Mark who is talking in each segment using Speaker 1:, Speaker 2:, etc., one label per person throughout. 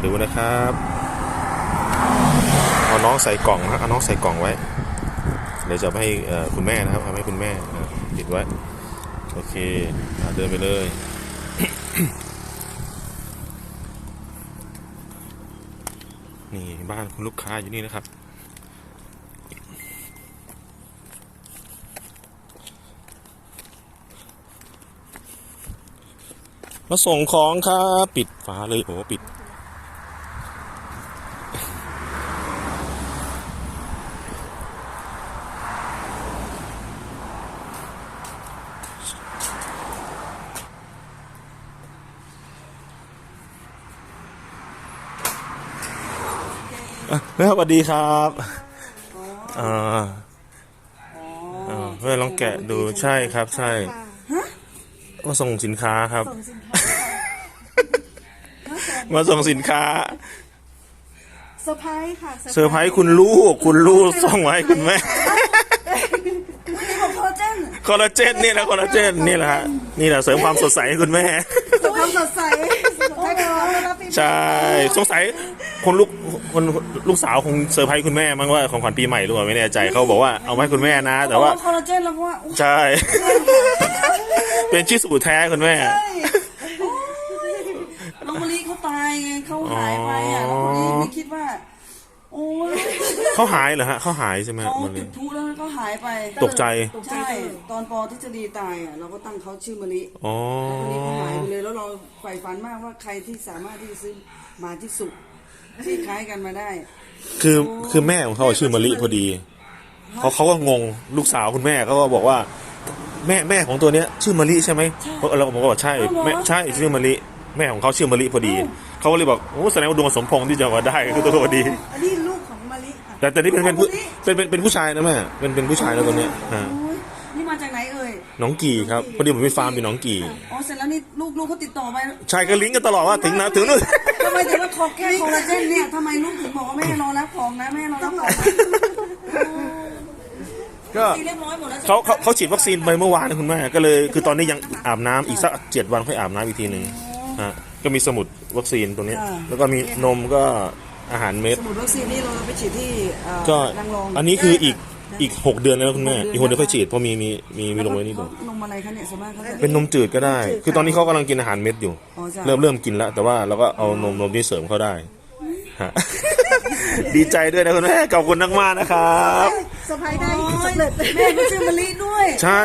Speaker 1: มาดูนะครับเอาน้องใส่กล่องนะเอาน้องใส่กล่องไว้ เดี๋ยวจะให้คุณแม่นะครับเอาให้คุณแม่ติดไว้ โอเคเดินไปเลยนี่บ้านคุณลูกค้าอยู่นี่นะครับ มาส่งของครับ ปิดฝาเลยโอ้ปิด แม่สวัสดีครับอ่าอ่าแม่ลองแกะดูใช่ครับ ใช่มาส่งสินค้าครับมาส่งสินค้า
Speaker 2: เซอร์ไพรส์ค่ะ
Speaker 1: เซอร์ไพรส์คุณลูก คุณลูกส่งมาให้คุณแม่
Speaker 2: ของโคเจน
Speaker 1: คอลลาเจนนี่แหละคอลลาเจนนี่แหละฮะนี่แหละเสริมความสดใสให้คุณแม่
Speaker 2: ความสดใสใช่ค่ะรับปี
Speaker 1: ใช่สงสัยคนลูกคนลูกสาวคงเซอร์ไพรส์คุณแม่มั้งว่าของขวัญปีใหม่หรือเปล่าไม่แน่ใจเขาบอกว่าเอามาให้คุณแม่นะ แต่ว่า
Speaker 2: คอลลาเจนแล้วเพราะว่า
Speaker 1: ใช่ เป็นชื่อสูตรแท้คุณแม่
Speaker 2: น้องมะลิเขาตายไงเขาหายไปอะน้องมะลิไม่คิดว่า โอ้ย
Speaker 1: เขาหายเหรอฮะเขาหายใช่ไหม
Speaker 2: เขา
Speaker 1: มันเล
Speaker 2: จุ
Speaker 1: ย
Speaker 2: ดพลุแล้วก็หายไป
Speaker 1: ตกใจ
Speaker 2: ใช่ตอนปอทฤษฎีตายอะเราก็ตั้งเขาชื่อมะลิ
Speaker 1: อ๋อ
Speaker 2: มะลิเขาหายไปเลยแล้วเราใฝ่ฝันมากว่าใครที่สามารถที่จะซื้อมาที่สุกที่คล้ายกันมาได้
Speaker 1: คือคือแม่ของเขาชื่อมะลิพอดีเขาเขาก็งงลูกสาวคุณแม่เขาก็บอกว่า แม่แม่ของตัวเนี้ย ชื่อมะลิใช่ไหมเราผมก็บอกใช่แม่ใช่ชื่อมะลิแม่ของเขาชื่อมะลิพอดี เขาก็เลยบอกโอ้แสดงว่าดวงสมพงษ์ที่จะมาได้คือตัวพอดี
Speaker 2: อันนี้ลูกของมะลิค่ะ
Speaker 1: แต่แต่นี่เป็นเป็นผู้เป็นเป็นเป็นผู้ชายนะแม่เป็นเป็นผู้ชายแล้วตัวเนี้ยอ่า
Speaker 2: โอ้ยนี่มาจากไหนเอ่ย
Speaker 1: น้องกี่ครับพอดีผมมีฟาร์มเป็นน้องกี่
Speaker 2: อ๋อเสร็จแล้วนี่ลูกลูกเขาติดต่อไป
Speaker 1: ใช่ก็ลิงก์กันตลอดว่าถึงนะถึงนู่น
Speaker 2: ทำไมถึงว่าขอแค่คอลลาเจนเนี่ยทำไมลูกถึงบอกว่าแม่รอรับของนะแม่รอรับของนะ
Speaker 1: ก็
Speaker 2: ที่เรียบร้อยหมดแล้ว
Speaker 1: เขาเขาเขาฉีดวัคซีนไปเมื่อวานนะคุณแม่ก็เลย คือตอนนี้ยังอาบน้ำอีกสักเจ็ดวันค่อยอาบน้ำอีกทีหนึ่งฮะ ก็มีสมุดวัคซีนตรงนี้แล้วก็มีนมก็อาหารเม็ด
Speaker 2: สมุดวัคซีนนี่เราไปฉีดที่เอ่อ
Speaker 1: ก็
Speaker 2: นางรอง
Speaker 1: อันนี้คืออีกอีกหกเดือนแล้วคุณแม่ อีกหกเดือนค่อยฉีดเพราะมีมีมีมีลงไว้นี่
Speaker 2: เขา
Speaker 1: ด้วย
Speaker 2: นมอะไรคะเนี่ยส่วนมากเขาจะ
Speaker 1: เป็นนมจืดก็ได้คือตอนนี้เขากำลังกินอาหารเม็ดอยู่
Speaker 2: อ๋อจ้ะ
Speaker 1: เริ่มเริ่มกินแล้ว แต่ว่าเราก็เอานมนมที่เสริมเขาได้ฮะ ดีใจด้วยนะคุณแม่ขอบคุณมากๆนะครับ
Speaker 2: เซอร์ไพรส์ได้สำเร็จแม่ก็ชื่อมะลิด้วย
Speaker 1: ใช่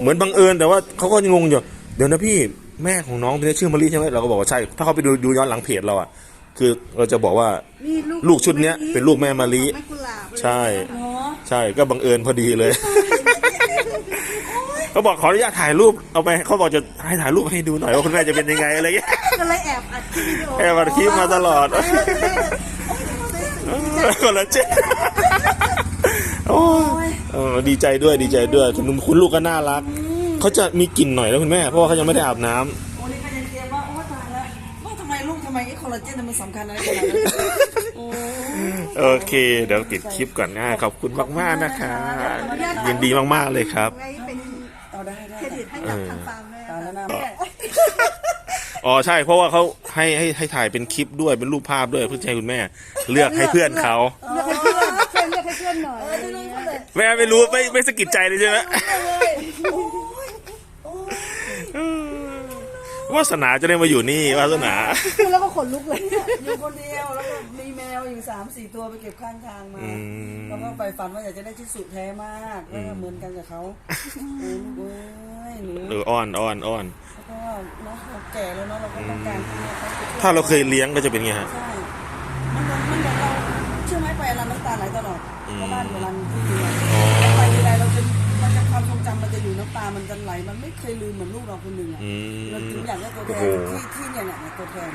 Speaker 1: เหมือนบังเอิญแต่ว่าเขาก็งงอยู่ เดี๋ยวนะพี่ แม่ของน้องเป็นชื่อมะลิใช่ไหมเราก็บอกว่าใช่ ถ้าเขาไปดูดูย้อนหลังเพจเราอะ คือเราจะบอกว่า
Speaker 2: นี่
Speaker 1: ลูกชุดเนี้ยเป็นลูกแม่มะลิ
Speaker 2: แม่กุหลาบ
Speaker 1: ใช่
Speaker 2: เนาะ
Speaker 1: ใช่ก็บังเอิญพอดีเลย เขาบอกขออนุญาตถ่ายรูปเอาไปเขาบอกจะให้ถ่ายรูปให้ดูหน่อยว่าคุณแม่จะเป็นยังไงอะไรเงี้ย
Speaker 2: ก็เลยแอบอัดคลิปวิดีโอ
Speaker 1: แอบอัดคลิปมาตลอดคนละเจ๊โอ้ยเออดีใจด้วยดีใจด้วยคุณคุณลูกก็น่ารัก เขาจะมีกลิ่นหน่อยนะคุณแม่ เพราะว่าเขายังไม่ได้อาบน้ำ
Speaker 2: โอ้นี่ก็ยังเตรียมว่าโอ้ตายแล้วว่าทำไมลูกทำไมไอ้คอลลาเจนมันสำคัญอะไรขนาดนั้นโอ้
Speaker 1: โอเค เดี๋ยวปิดคลิปก่อนนะขอบคุณมากๆนะคะยินดีมากๆเลยครับ
Speaker 3: ไว้เป็น
Speaker 2: เอาได้ได้
Speaker 3: เครดิตให้กับทางฟาร์มแม่
Speaker 2: ตายแล้วนะ
Speaker 1: อ๋อใช่เพราะว่าเขาให้ให้ให้ถ่ายเป็นคลิปด้วยเป็นรูปภาพด้วยเพื่อจะให้คุณแม่ เลือกให้เพื่อนเขา
Speaker 3: เลือกให้เพื่อนเพื่อนเลือกให้เพื่อนหน่อย
Speaker 1: แม่ไม่รู้ไม่ไม่สะกิดใจเลยใช่ไหม วาสนาจะได้มาอยู่นี่วาสนา
Speaker 3: คือแล้วก็ขนลุกเลย
Speaker 2: อยู่คนเดียวแล้วก็มีแมวอยู่สามสี่ตัวไปเก็บข้างทางมา
Speaker 1: อืม
Speaker 2: แล้วก็ไปฝันว่าอยากจะได้ที่สุดแท้มากแล้วก็เหมือนกันกับเขาเออลูกเอ้ยหนู
Speaker 1: เอออ้อนอ้อนอ้อน
Speaker 2: แล้วก็เนาะเราแก่แล้วเนาะเราก็ต้องการที่จะไปช่วย
Speaker 1: ถ้าเราเคยเลี้ยงก็จะเป็นไงฮะ
Speaker 2: ใช่มันเหมือนมันเหมือนเราเชื่อไหมไปรันน้ำตาไหลตลอดเพราะบ้านอยู่รันที่เดียวไป มันจะไหลมันไม่เคยลืมเหมือนลูกเราคนหนึ่งอะ
Speaker 1: อืม
Speaker 2: เราถึงอยากได้ตัวแท
Speaker 1: โอ้
Speaker 2: น
Speaker 1: โห
Speaker 2: ที่ที่เนี่ยเนี่ยตัวแทน